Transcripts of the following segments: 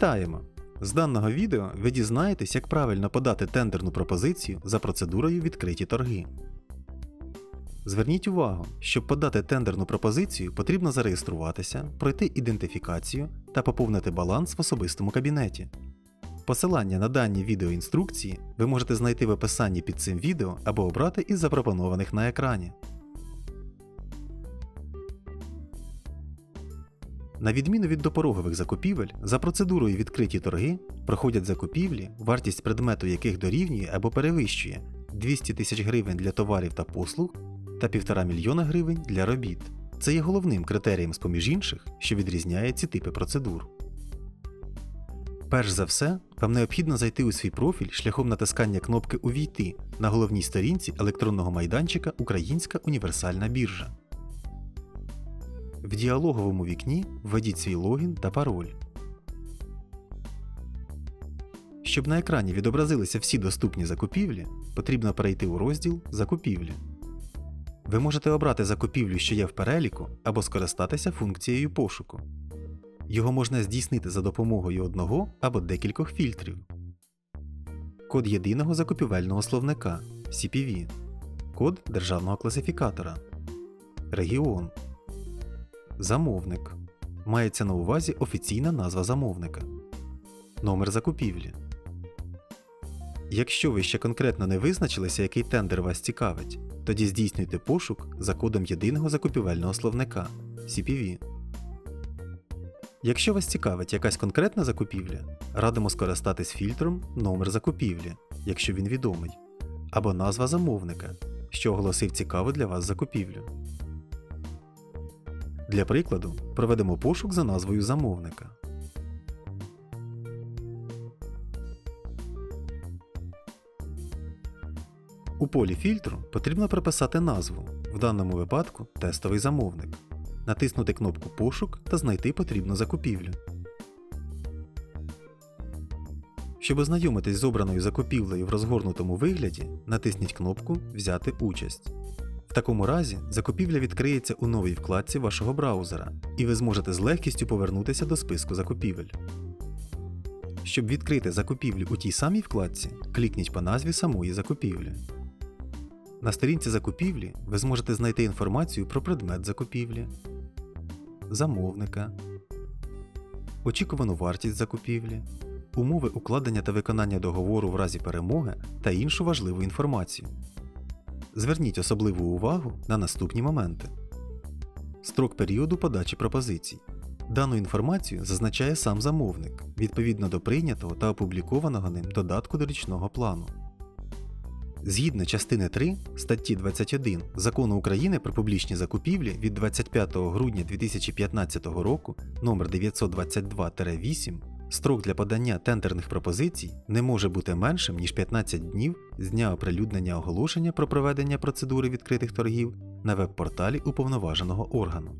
Вітаємо! З даного відео ви дізнаєтесь, як правильно подати тендерну пропозицію за процедурою відкриті торги. Зверніть увагу, щоб подати тендерну пропозицію, потрібно зареєструватися, пройти ідентифікацію та поповнити баланс в особистому кабінеті. Посилання на дані відеоінструкції ви можете знайти в описанні під цим відео або обрати із запропонованих на екрані. На відміну від допорогових закупівель, за процедурою відкриті торги проходять закупівлі, вартість предмету яких дорівнює або перевищує 200 тисяч гривень для товарів та послуг та 1,5 мільйона гривень для робіт. Це є головним критерієм з поміж інших, що відрізняє ці типи процедур. Перш за все, вам необхідно зайти у свій профіль шляхом натискання кнопки Увійти на головній сторінці електронного майданчика Українська універсальна біржа. В діалоговому вікні введіть свій логін та пароль. Щоб на екрані відобразилися всі доступні закупівлі, потрібно перейти у розділ Закупівлі. Ви можете обрати закупівлю, що є в переліку, або скористатися функцією пошуку. Його можна здійснити за допомогою одного або декількох фільтрів. Код єдиного закупівельного словника CPV, код державного класифікатора, регіон, замовник. Мається на увазі офіційна назва замовника, номер закупівлі. Якщо ви ще конкретно не визначилися, який тендер вас цікавить, тоді здійснюйте пошук за кодом єдиного закупівельного словника CPV. Якщо вас цікавить якась конкретна закупівля, радимо скористатись фільтром Номер закупівлі, якщо він відомий, або назва замовника, що оголосив цікаву для вас закупівлю. Для прикладу, проведемо пошук за назвою замовника. У полі фільтру потрібно прописати назву, в даному випадку тестовий замовник, натиснути кнопку Пошук та знайти потрібну закупівлю. Щоб ознайомитись з обраною закупівлею в розгорнутому вигляді, натисніть кнопку Взяти участь. В такому разі закупівля відкриється у новій вкладці вашого браузера, і ви зможете з легкістю повернутися до списку закупівель. Щоб відкрити закупівлю у тій самій вкладці, клікніть по назві самої закупівлі. На сторінці закупівлі ви зможете знайти інформацію про предмет закупівлі, замовника, очікувану вартість закупівлі, умови укладення та виконання договору в разі перемоги та іншу важливу інформацію. Зверніть особливу увагу на наступні моменти. Строк періоду подачі пропозицій. Дану інформацію зазначає сам замовник відповідно до прийнятого та опублікованого ним додатку до річного плану. Згідно частини 3 статті 21 Закону України про публічні закупівлі від 25 грудня 2015 року номер 922-8 строк для подання тендерних пропозицій не може бути меншим ніж 15 днів з дня оприлюднення оголошення про проведення процедури відкритих торгів на веб-порталі уповноваженого органу.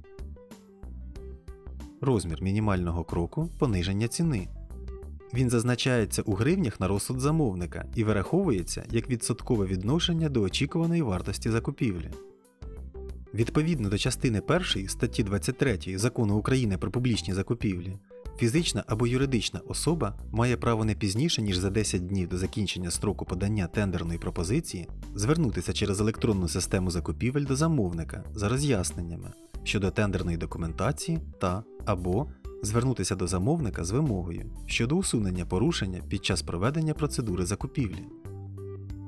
Розмір мінімального кроку пониження ціни. Він зазначається у гривнях на розсуд замовника і вираховується як відсоткове відношення до очікуваної вартості закупівлі. Відповідно до частини 1 статті 23 Закону України про публічні закупівлі, фізична або юридична особа має право не пізніше, ніж за 10 днів до закінчення строку подання тендерної пропозиції звернутися через електронну систему закупівель до замовника за роз'ясненнями щодо тендерної документації та або звернутися до замовника з вимогою щодо усунення порушення під час проведення процедури закупівлі.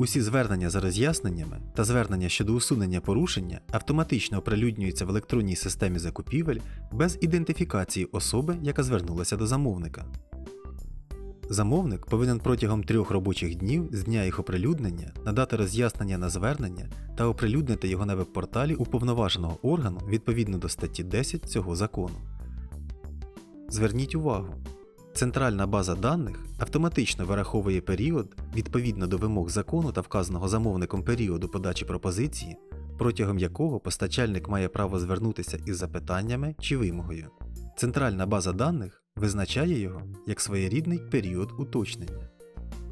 Усі звернення за роз'ясненнями та звернення щодо усунення порушення автоматично оприлюднюються в електронній системі закупівель без ідентифікації особи, яка звернулася до замовника. Замовник повинен протягом трьох робочих днів з дня їх оприлюднення надати роз'яснення на звернення та оприлюднити його на веб-порталі уповноваженого органу відповідно до статті 10 цього закону. Зверніть увагу, центральна база даних автоматично вираховує період відповідно до вимог закону та вказаного замовником періоду подачі пропозиції, протягом якого постачальник має право звернутися із запитаннями чи вимогою. Центральна база даних визначає його як своєрідний період уточнення.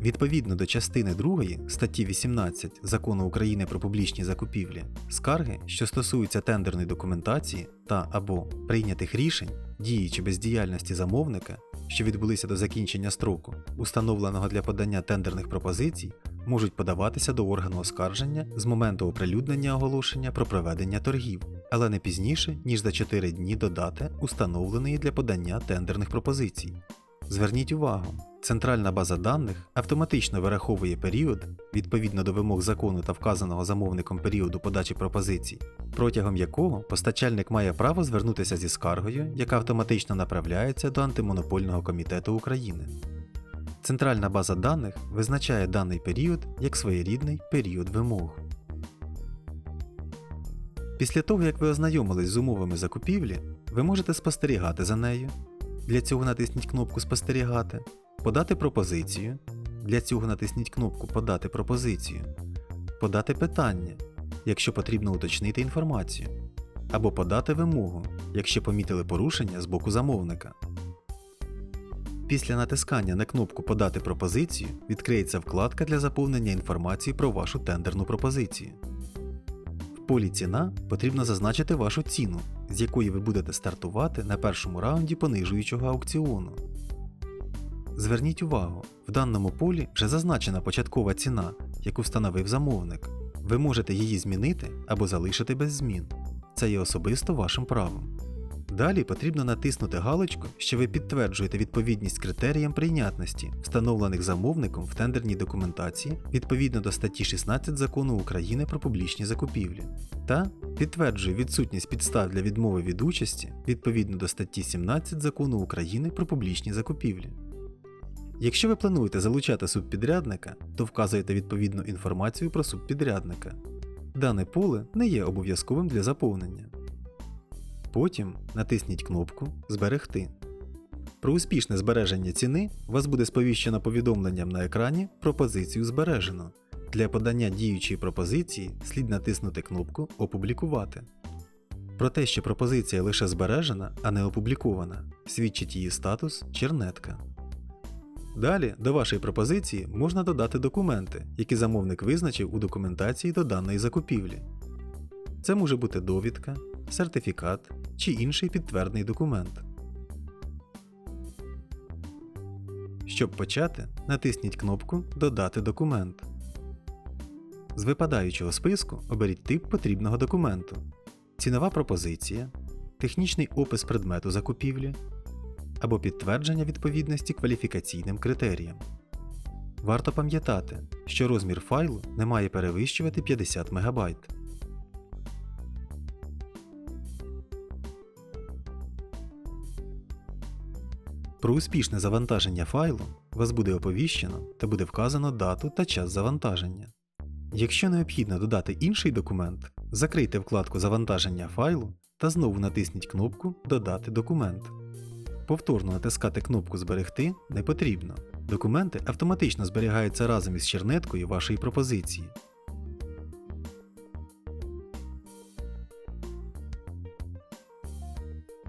Відповідно до частини 2 статті 18 Закону України про публічні закупівлі, скарги, що стосуються тендерної документації та або прийнятих рішень, дії чи бездіяльності замовника, що відбулися до закінчення строку, установленого для подання тендерних пропозицій, можуть подаватися до органу оскарження з моменту оприлюднення оголошення про проведення торгів, але не пізніше, ніж за 4 дні до дати, установленої для подання тендерних пропозицій. Зверніть увагу, центральна база даних автоматично вираховує період відповідно до вимог закону та вказаного замовником періоду подачі пропозицій, протягом якого постачальник має право звернутися зі скаргою, яка автоматично направляється до Антимонопольного комітету України. Центральна база даних визначає даний період як своєрідний період вимог. Після того, як ви ознайомились з умовами закупівлі, ви можете спостерігати за нею. Для цього натисніть кнопку Спостерігати, подати пропозицію. Для цього натисніть кнопку Подати пропозицію, подати питання, якщо потрібно уточнити інформацію, або подати вимогу, якщо помітили порушення з боку замовника. Після натискання на кнопку Подати пропозицію відкриється вкладка для заповнення інформації про вашу тендерну пропозицію. Полі Ціна потрібно зазначити вашу ціну, з якої ви будете стартувати на першому раунді понижуючого аукціону. Зверніть увагу, в даному полі вже зазначена початкова ціна, яку встановив замовник. Ви можете її змінити або залишити без змін. Це є особисто вашим правом. Далі потрібно натиснути галочку, що ви підтверджуєте відповідність критеріям прийнятності, встановлених замовником в тендерній документації відповідно до статті 16 Закону України про публічні закупівлі, та підтверджує відсутність підстав для відмови від участі відповідно до статті 17 Закону України про публічні закупівлі. Якщо ви плануєте залучати субпідрядника, то вказуєте відповідну інформацію про субпідрядника. Дане поле не є обов'язковим для заповнення. Потім натисніть кнопку Зберегти. Про успішне збереження ціни вас буде сповіщено повідомленням на екрані Пропозицію збережено. Для подання діючої пропозиції слід натиснути кнопку Опублікувати. Про те, що пропозиція лише збережена, а не опублікована, свідчить її статус чернетка. Далі до вашої пропозиції можна додати документи, які замовник визначив у документації до даної закупівлі. Це може бути довідка, сертифікат чи інший підтвердний документ. Щоб почати, натисніть кнопку Додати документ. З випадаючого списку оберіть тип потрібного документу: цінова пропозиція, технічний опис предмету закупівлі або підтвердження відповідності кваліфікаційним критеріям. Варто пам'ятати, що розмір файлу не має перевищувати 50 МБ. Про успішне завантаження файлу вас буде оповіщено та буде вказано дату та час завантаження. Якщо необхідно додати інший документ, закрийте вкладку Завантаження файлу та знову натисніть кнопку Додати документ. Повторно натискати кнопку Зберегти не потрібно. Документи автоматично зберігаються разом із чернеткою вашої пропозиції.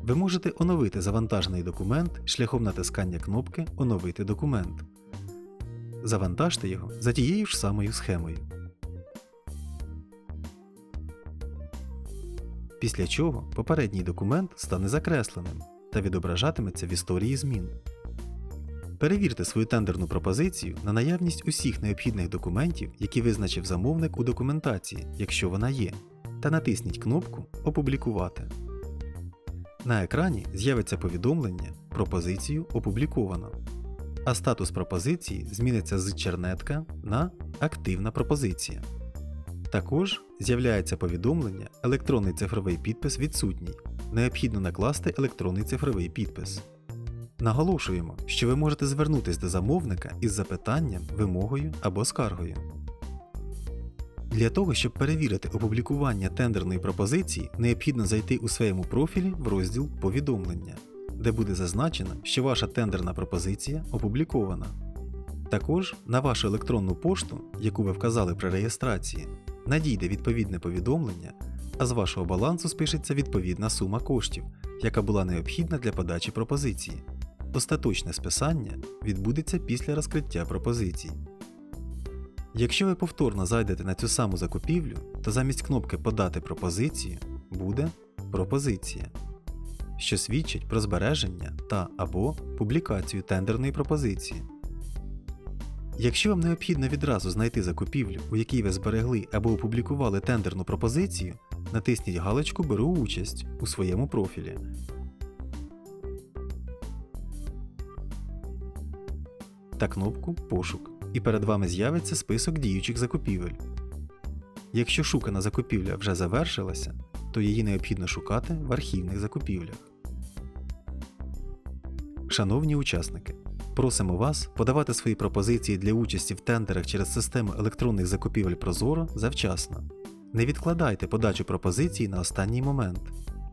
Ви можете оновити завантажений документ шляхом натискання кнопки Оновити документ. Завантажте його за тією ж самою схемою. Після чого попередній документ стане закресленим та відображатиметься в історії змін. Перевірте свою тендерну пропозицію на наявність усіх необхідних документів, які визначив замовник у документації, якщо вона є, та натисніть кнопку Опублікувати. На екрані з'явиться повідомлення Пропозицію опубліковано, а статус пропозиції зміниться з чернетка на Активна пропозиція. Також з'являється повідомлення Електронний цифровий підпис відсутній. Необхідно накласти електронний цифровий підпис. Наголошуємо, що ви можете звернутися до замовника із запитанням, вимогою або скаргою. Для того, щоб перевірити опублікування тендерної пропозиції, необхідно зайти у своєму профілі в розділ Повідомлення, де буде зазначено, що ваша тендерна пропозиція опублікована. Також на вашу електронну пошту, яку ви вказали при реєстрації, надійде відповідне повідомлення, а з вашого балансу спишеться відповідна сума коштів, яка була необхідна для подачі пропозиції. Остаточне списання відбудеться після розкриття пропозицій. Якщо ви повторно зайдете на цю саму закупівлю, то замість кнопки Подати пропозицію буде Пропозиція. що свідчать про збереження та або публікацію тендерної пропозиції. Якщо вам необхідно відразу знайти закупівлю, у якій ви зберегли або опублікували тендерну пропозицію, натисніть галочку Беру участь у своєму профілі. та кнопку Пошук, і перед вами з'явиться список діючих закупівель. Якщо шукана закупівля вже завершилася, то її необхідно шукати в архівних закупівлях. Шановні учасники, просимо вас подавати свої пропозиції для участі в тендерах через систему електронних закупівель Прозоро завчасно. Не відкладайте подачу пропозицій на останній момент.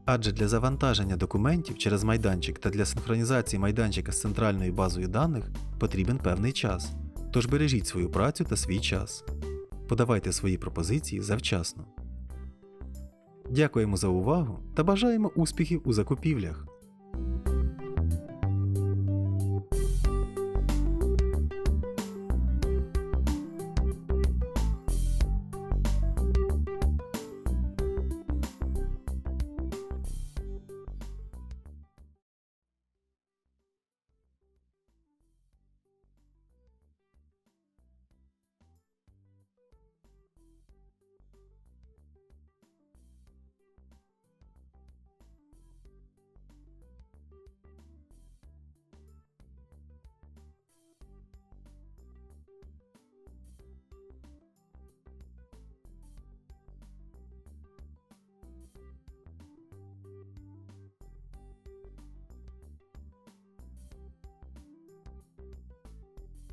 Адже для завантаження документів через майданчик та для синхронізації майданчика з центральною базою даних потрібен певний час. Тож бережіть свою працю та свій час. Подавайте свої пропозиції завчасно. Дякуємо за увагу та бажаємо успіхів у закупівлях.